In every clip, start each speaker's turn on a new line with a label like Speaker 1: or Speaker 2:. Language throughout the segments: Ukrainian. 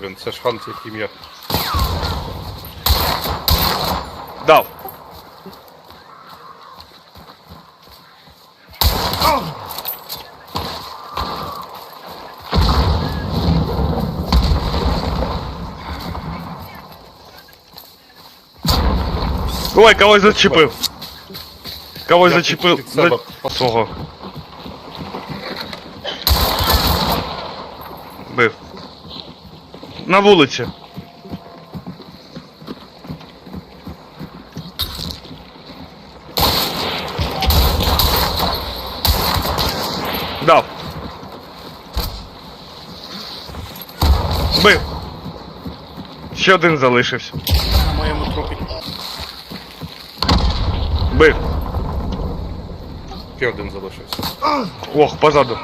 Speaker 1: Блін, це ж Хант, яким я.
Speaker 2: Дав. Ой, когось зачепив. Когось зачепив. За... Свого. Бив. На вулиці. Дав. Бив. Ще один залишився.
Speaker 3: На моєму трупі.
Speaker 2: Бив.
Speaker 1: Ще один залишився.
Speaker 2: Ох, позаду.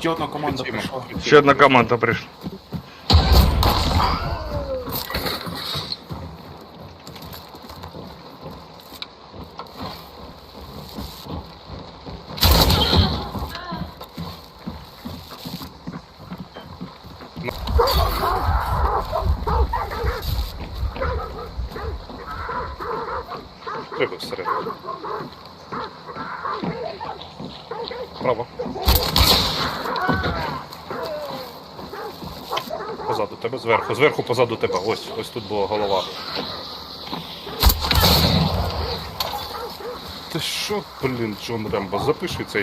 Speaker 3: Ще одна команда прийшла.
Speaker 2: Ще одна команда прийшла.
Speaker 1: Треба всередину. Право. Позаду тебе, зверху. Зверху позаду тебе. Ось, ось тут була голова. Ти що, блін, Джон Рембо, запиши цей